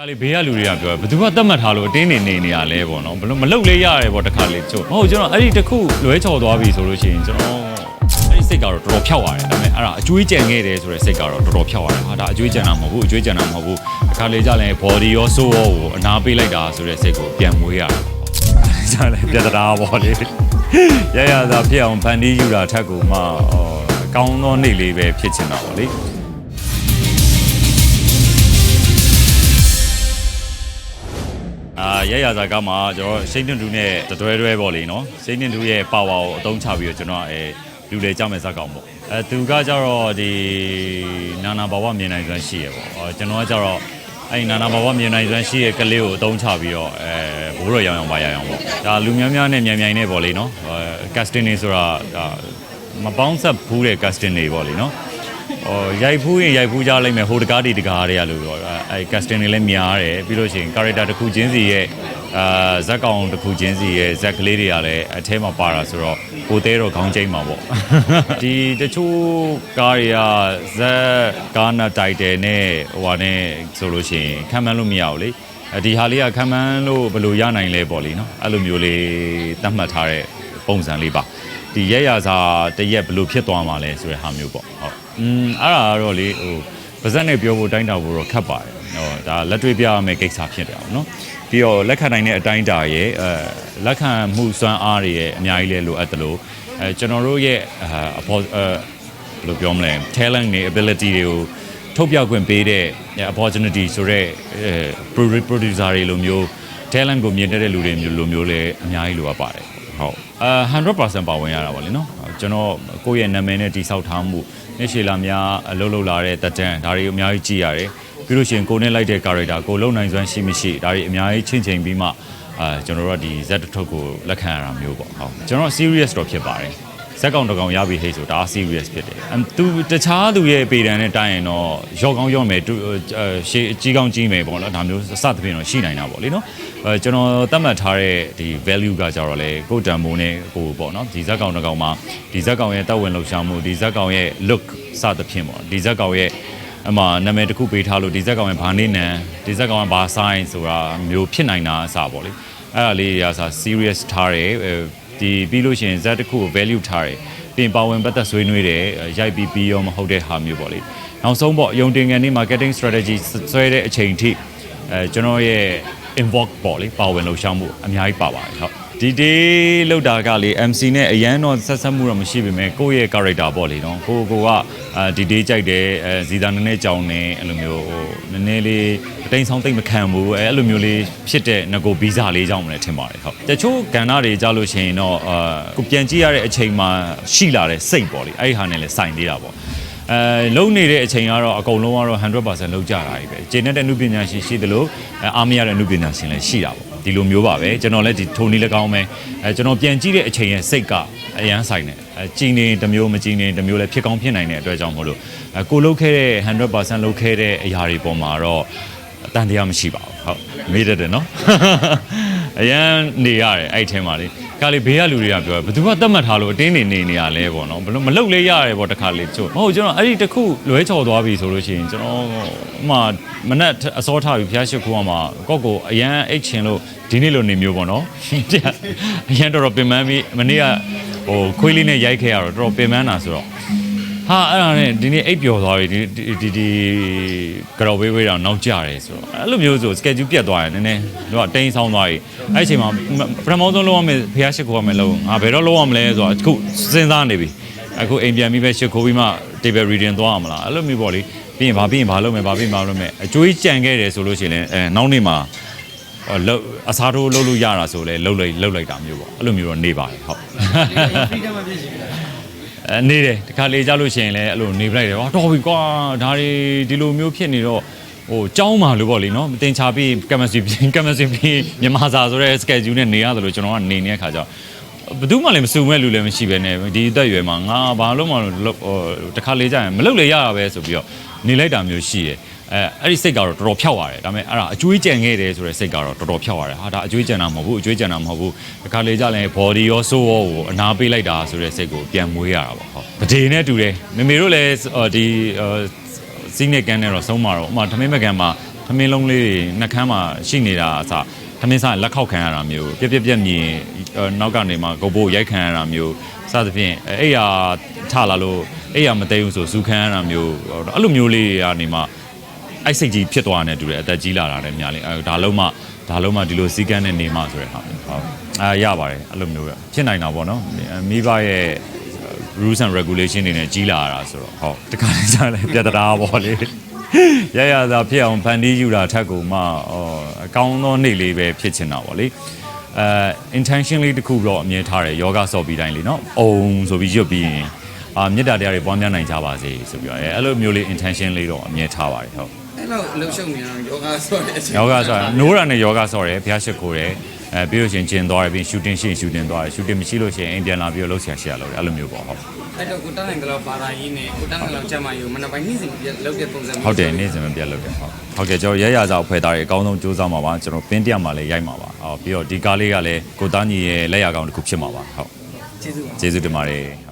ကလေးဘေးကလူတွေကပြောဘယ်သူကတတ်မှတ်ထားလို့အတင်းနေနေနေရလဲပေါ့နော်ဘလို့မလုတ်လေးရတယ်ပေါ့တစ်ခါလေးချို့မဟုတ်ကျွန်တော်အဲ့ဒီတစ်ခုလွဲချော်သွားပြီဆိုလို့ရှိရင်ကျွန်တော်အဲ့ဒီစိတ်ကတော့တော်တော်ဖြောက်သွားတယ်ဒါပေမဲ့အဲ့ဒါအကျွေးကြံခဲ့တယ်ဆိုတဲ့စိတ်ကတော့တော်တော်ဖြောက်သွားတယ်ဟာဒါအကျွေးကြံတာမဟုတ်ဘူးအကျွေးကြံတာမဟုတ်ဘူးတစ်ခါလေးကြလည်း body ရော soul ရောကိုအနာပေးလိုက်တာဆိုတဲ့စိတ်ကိုပြန်မွေးရတယ်ပေါ့ကြားလည်းပြတ်တာပေါ့လေရရသာဖြစ်အောင်ဖန်တီးယူတာထက်ကိုမှအော်ကောင်းသောနေ့လေးပဲဖြစ်ချင်တာပေါ့လေ အာရရဇာကမှာကျွန်တော်ရှိန်တင်တူနဲ့တတွဲတွဲပေါ့လေနော်ရှိန်တင်တူရဲ့ပါဝါကိုအသုံးချပြီးတော့ကျွန်တော်အဲလူလေကြမဲ့ဇက်ကောင်ပေါ့အဲသူကကြတော့ဒီနာနာဘာဝမြင်နိုင်စွမ်းရှိရပေါ့အော်ကျွန်တော်ကကြတော့အဲ့ဒီနာနာဘာဝမြင်နိုင်စွမ်းရှိရဲ့ကလေးကိုအသုံးချပြီးတော့အဲဘိုးတော်ရောင်ရောင်ပါရအောင်ပေါ့ဒါလူများများနဲ့မြန်မြန်နဲ့ပေါ့လေနော်အဲကတ်စတင်နေဆိုတာဒါမပေါင်းဆက်ဘူးတဲ့ကတ်စတင်တွေပေါ့လေနော် ဟိုရိုက်ဖူးရင်ရိုက်ဖူးကြလိုက်မယ်ဟိုတကားဒီတကားတွေကလို့ပြောအဲအဲ casting တွေလည်းများတယ်ပြီးလို့ရှိရင် character တစ်ခုချင်းစီရဲ့အာဇက်ကောင်တစ်ခုချင်းစီရဲ့ဇက်ကလေးတွေကလည်းအထဲမှာပါတာဆိုတော့ကိုသေးတော့ခေါင်းကျိမ့်မှာပေါ့ဒီတချို့ကားတွေကဇက်ကားနာတိုက်တယ်နဲ့ဟိုဟာနဲ့ဆိုလို့ရှိရင်ခံမှန်းလို့မရဘူးလေအဲဒီဟာလေးကခံမှန်းလို့ဘယ်လိုရနိုင်လဲပေါ့လေနော်အဲ့လိုမျိုးလေးသတ်မှတ်ထားတဲ့ပုံစံလေးပါ ဒီရက်ရစာတရက်ဘယ်လိုဖြစ်သွားမှာလဲဆိုတဲ့ဟာမျိုးပေါ့ဟုတ်อืมအဲ့ဒါကတော့လေဟိုပါဇက်နဲ့ပြောဖို့တိုင်းတာဖို့တော့ခက်ပါတယ်ဟောဒါလက်တွေ့ပြရမယ့်ကိစ္စဖြစ်တယ်အောင်နော်ပြီးတော့လက်ခံနိုင်တဲ့အတိုင်းတာရဲ့အဲလက်ခံမှုစွမ်းအားတွေရဲ့အများကြီးလဲလိုအပ်တယ်လို့အဲကျွန်တော်တို့ရဲ့အဖော်အဲဘယ်လိုပြောမလဲ talent တွေ ability တွေကိုထုတ်ပြခွင့်ပေးတဲ့ opportunity ဆိုတော့အဲ producer တွေလိုမျိုး talent ကိုမြင်တတ်တဲ့လူတွေမျိုးလိုမျိုးလည်းအများကြီးလိုအပ်ပါတယ် ဟုတ်အာ100%ပါဝင်ရတာပါလေနော်ကျွန်တော်ကိုယ့်ရဲ့နာမည်နဲ့တိဆောက်ထားမှုနေ့ရှည်လာများအလုပ်လုပ်လာတဲ့တက်တန်ဒါတွေအများကြီးကြည့်ရတယ်ပြီးလို့ရှိရင်ကိုနဲ့လိုက်တဲ့ character ကိုလုံနိုင်စွမ်းရှိမရှိဒါတွေအများကြီးချင်းချင်းပြီးမှအာကျွန်တော်တို့ကဒီ Z တစ်ထုပ်ကိုလက်ခံရတာမျိုးပေါ့ဟုတ်ကျွန်တော် serious တော့ဖြစ်ပါတယ် ဇက်ကောင်တကောင်ရပြီဟိတ်ဆိုဒါ serious ဖြစ်တယ်အမ်သူတခြားသူရဲ့ပေတံနဲ့တိုင်းရင်တော့ရော့ကောင်းရော့မယ်သူရှေးကြီးကောင်းကြီးမယ်ပေါ့နော်ဒါမျိုးစသဖြင့်တော့ရှိနိုင်တာပေါ့လေနော်အဲကျွန်တော်သတ်မှတ်ထားတဲ့ဒီ value ကကြတော့လေကိုတန်မိုးနဲ့ကိုပေါ့နော်ဒီဇက်ကောင်တကောင်မှာဒီဇက်ကောင်ရဲ့တပ်ဝင်လှုပ်ရှားမှုဒီဇက်ကောင်ရဲ့ look စသဖြင့်ပေါ့ဒီဇက်ကောင်ရဲ့အမှနာမည်တစ်ခုပေးထားလို့ဒီဇက်ကောင်ရဲ့ဘာနေနံဒီဇက်ကောင်ကဘာ sign ဆိုတာမျိုးဖြစ်နိုင်တာအစားပေါ့လေအဲ့ဒါလေးရာစား serious ထားတယ် ဒီပြီးလို့ရှိရင်ဇက်တစ်ခုကို value ထားတယ်ပြင်ပါဝင်ပတ်သက်ဆွေးနွေးတယ်ရိုက်ပြီးပြီးရောမဟုတ်တဲ့ဟာမျိုးပေါ့လေနောက်ဆုံးပေါ့ယုံတင်ငန်းနေ marketing strategy ဆွဲတဲ့အချိန်ထိအဲကျွန်တော်ရဲ့ invoke ပေါ့လေပါဝင်လှူရှားမှုအများကြီးပါပါတယ်ဟုတ် ဒီ day လောက်တာကလေ MC နဲ့အရန်တော့ဆက်ဆက်မှုတော့မရှိပေမဲ့ကိုယ့်ရဲ့ character ပေါ့လေနော်ကိုကိုကဒီ day ကြိုက်တယ်အဲဇီတာနည်းနည်းကြောင်နေအဲ့လိုမျိုးဟိုနည်းနည်းလေးအတိမ်ဆောင်တိတ်မခံဘူးအဲအဲ့လိုမျိုးလေးဖြစ်တဲ့ငကိုဗီဇာလေးကြောင့်မလဲထင်ပါတယ်ဟုတ်တချို့ကဏ္ဍတွေကြားလို့ရှိရင်တော့အာကိုပြန်ကြည့်ရတဲ့အချိန်မှာရှိလာတဲ့စိတ်ပေါ့လေအဲ့ဒီဟာနဲ့လည်းစိုင်သေးတာပေါ့အဲလုံနေတဲ့အချိန်ကတော့အကုန်လုံးကတော့100%လုံးကြတာကြီးပဲကျင်းတဲ့နုပညာရှင်ရှိသလိုအားမရတဲ့နုပညာရှင်လည်းရှိတာပေါ့ ဒီလိုမျိုးပါပဲကျွန်တော်လည်းဒီထိုနီလည်းကောင်းမယ်အဲကျွန်တော်ပြန်ကြည့်တဲ့အချိန်ရဲ့စိတ်ကအရန်ဆိုင်တယ်အဲကြည်နေတစ်မျိုးမကြည်နေတစ်မျိုးလည်းဖြစ်ကောင်းဖြစ်နိုင်တဲ့အတွက်ကြောင့်မို့လို့အဲကိုလုတ်ခဲ့တဲ့100%လုတ်ခဲ့တဲ့အရာတွေပေါ်မှာတော့အတန်တရားမရှိပါဘူးဟုတ်မေးတတ်တယ်နော်အရန်နေရတယ်အဲ့ထဲမှာလေ ခါလေဘေးကလူတွေကပြောဘယ်သူကတတ်မှတ်ထားလို့အတင်းနေနေနေရလဲပေါ့နော်ဘလို့မလုတ်လေးရတယ်ပေါ့တခါလေချို့မဟုတ်ကျွန်တော်အဲ့ဒီတစ်ခုလွဲချော်သွားပြီဆိုလို့ရှိရင်ကျွန်တော်ဥမာမနက်အစောထားပြီးဖျားရှိခိုးအောင်မှာကော့ကိုအရန်အိတ်ချင်လို့ဒီနေ့လိုနေမျိုးပေါ့နော်အရန်တော်တော်ပင်ပန်းပြီးမနေ့ကဟိုခွေးလေးနဲ့ရိုက်ခဲ့ရတော့တော်တော်ပင်ပန်းတာဆိုတော့ ဟာအဲ့ဒါနဲ့ဒီနေ့အိတ်ပျော်သွားပြီဒီဒီဒီကြော်ဝေးဝေးတော့နောက်ကျတယ်ဆိုတော့အဲ့လိုမျိုးဆို schedule ပြတ်သွားတယ်နည်းနည်းတော့တိန်းဆောင်သွားပြီအဲ့အချိန်မှာပထမဆုံးလုံးဝမယ်ဖျားရှိခိုးရမယ်လုံးငါဘယ်တော့လုံးဝမလဲဆိုတော့အခုစဉ်းစားနေပြီအခုအိမ်ပြန်ပြီးပဲရှိခိုးပြီးမှ table reading သွားရမလားအဲ့လိုမျိုးပေါ့လေပြီးရင်ဘာပြီးရင်ဘာလုပ်မယ်ဘာပြီးရင်ဘာလုပ်မယ်အကျွေးကြံခဲ့တယ်ဆိုလို့ရှိရင်လည်းအဲနောက်နေ့မှာလောက်အစားထိုးလုပ်လို့ရတာဆိုလဲလှုပ်လိုက်လှုပ်လိုက်တာမျိုးပေါ့အဲ့လိုမျိုးတော့နေပါတယ်ဟုတ် freedom မပြည့်စုံဘူး အဲနေတယ်တခါလေကြလို့ရှိရင်လည်းအဲ့လိုနေပလိုက်တယ်ဟာတော်ပြီကွာဒါတွေဒီလိုမျိုးဖြစ်နေတော့ဟိုကြောင်းပါလို့ပေါ့လေနော်တင်ချပြီးကမစတီကမစတီပြီးမြန်မာစာဆိုတဲ့ schedule နဲ့နေရတယ်လို့ကျွန်တော်ကနေနေတဲ့ခါကျတော့ဘယ်သူမှလည်းမစုံမဲ့လူလည်းမရှိပဲနဲ့ဒီအသက်အရွယ်မှာငါဘာလို့မှဟိုတခါလေကြရင်မလုပ်လေရတာပဲဆိုပြီးတော့နေလိုက်တာမျိုးရှိတယ် အဲအဲ့ဒီစိတ်ကတော့တော်တော်ဖြောက်ရတယ်ဒါပေမဲ့အဲ့ဒါအကျွေးကြံခဲ့တယ်ဆိုတဲ့စိတ်ကတော့တော်တော်ဖြောက်ရတယ်ဟာဒါအကျွေးကြံတာမဟုတ်ဘူးအကျွေးကြံတာမဟုတ်ဘူးတခါလေကြလည်း body ရော soul ရောကိုအနာပေးလိုက်တာဆိုတဲ့စိတ်ကိုပြန်မွေးရတာပေါ့ဟုတ်ပဒေနဲ့တူတယ်မေမေတို့လည်းဒီစီးနေကန်နဲ့တော့ဆုံးမှာတော့ဥမာသမင်းမကန်မှာသမင်းလုံးလေးတွေနှက်ခမ်းမှာရှိနေတာအစားသမင်းစားလက်ခောက်ခံရတာမျိုးပြက်ပြက်ပြက်မြင်အော်နောက်ကနေမှဂုတ်ဘိုးရိုက်ခံရတာမျိုးစသဖြင့်အဲ့ရထလာလို့အဲ့ရမသိဘူးဆိုစူခံရတာမျိုးအဲ့လိုမျိုးလေးတွေကနေမှ အိုက်စိတ်ကြီးဖြစ်သွားတယ်တူတယ်အသက်ကြီးလာတာလည်းများလေအဲဒါလုံးမှဒါလုံးမှဒီလိုစီကန်းနဲ့နေမှဆိုတဲ့ဟာမျိုးဟုတ်အာရပါတယ်အဲ့လိုမျိုးပဲဖြစ်နိုင်တာပေါ့နော်အဲမိဘရဲ့ rules and regulation တွေနဲ့ကြီးလာရတာဆိုတော့ဟုတ်တခါတည်းကျလည်းပြတ်တရားပေါ့လေရရသာဖြစ်အောင်ဖန်တီးယူတာထက်ကိုမှဟောအကောင်းသောနေ့လေးပဲဖြစ်ချင်တာပေါ့လေအဲ intention လေးတစ်ခုတော့အမြင်ထားတယ်ယောဂဆော့ပြီးတိုင်းလေနော်အုံဆိုပြီးရွတ်ပြီးရင်အာမေတ္တာတရားတွေပွားများနိုင်ကြပါစေဆိုပြီးတော့အဲအဲ့လိုမျိုးလေး intention လေးတော့အမြင်ထားပါတယ်ဟုတ် အဲ့လိုလှုပ်ရှုပ်နေတာယောဂဆိုတဲ့အချိန်ယောဂဆိုတာနိုးရနဲ့ယောဂဆော့တယ်ဘုရားရှိခိုးတယ်အဲပြီးလို့ရှိရင်ကျင်သွားတယ်ပြီးရှူတင်ရှိရင်ရှူတင်သွားတယ်ရှူတင်မရှိလို့ရှိရင်အိမ်ပြန်လာပြီးတော့လှုပ်ရှားရှာလုပ်တယ်အဲ့လိုမျိုးပေါ့ဟုတ်အဲ့တော့ကိုတန်းနိုင်ကလေးဘာသာရေးနဲ့ကိုတန်းနိုင်ကလေးကျမကြီးကိုမနက်ပိုင်းနေ့စဉ်ပြလှုပ်တဲ့ပုံစံမျိုးဟုတ်တယ်နေ့စဉ်မပြတ်လုပ်တယ်ဟုတ်ဟုတ်ကဲ့ကျွန်တော်ရရစာအဖွဲ့သားတွေအကောင်းဆုံးစူးစမ်းမှာပါကျွန်တော်ပင်းတက်မှာလည်းရိုက်မှာပါအော်ပြီးတော့ဒီကားလေးကလည်းကိုသားညီရဲ့လက်ရကောင်တစ်ခုဖြစ်မှာပါဟုတ်ကျေးဇူးပါကျေးဇူးတင်ပါတယ်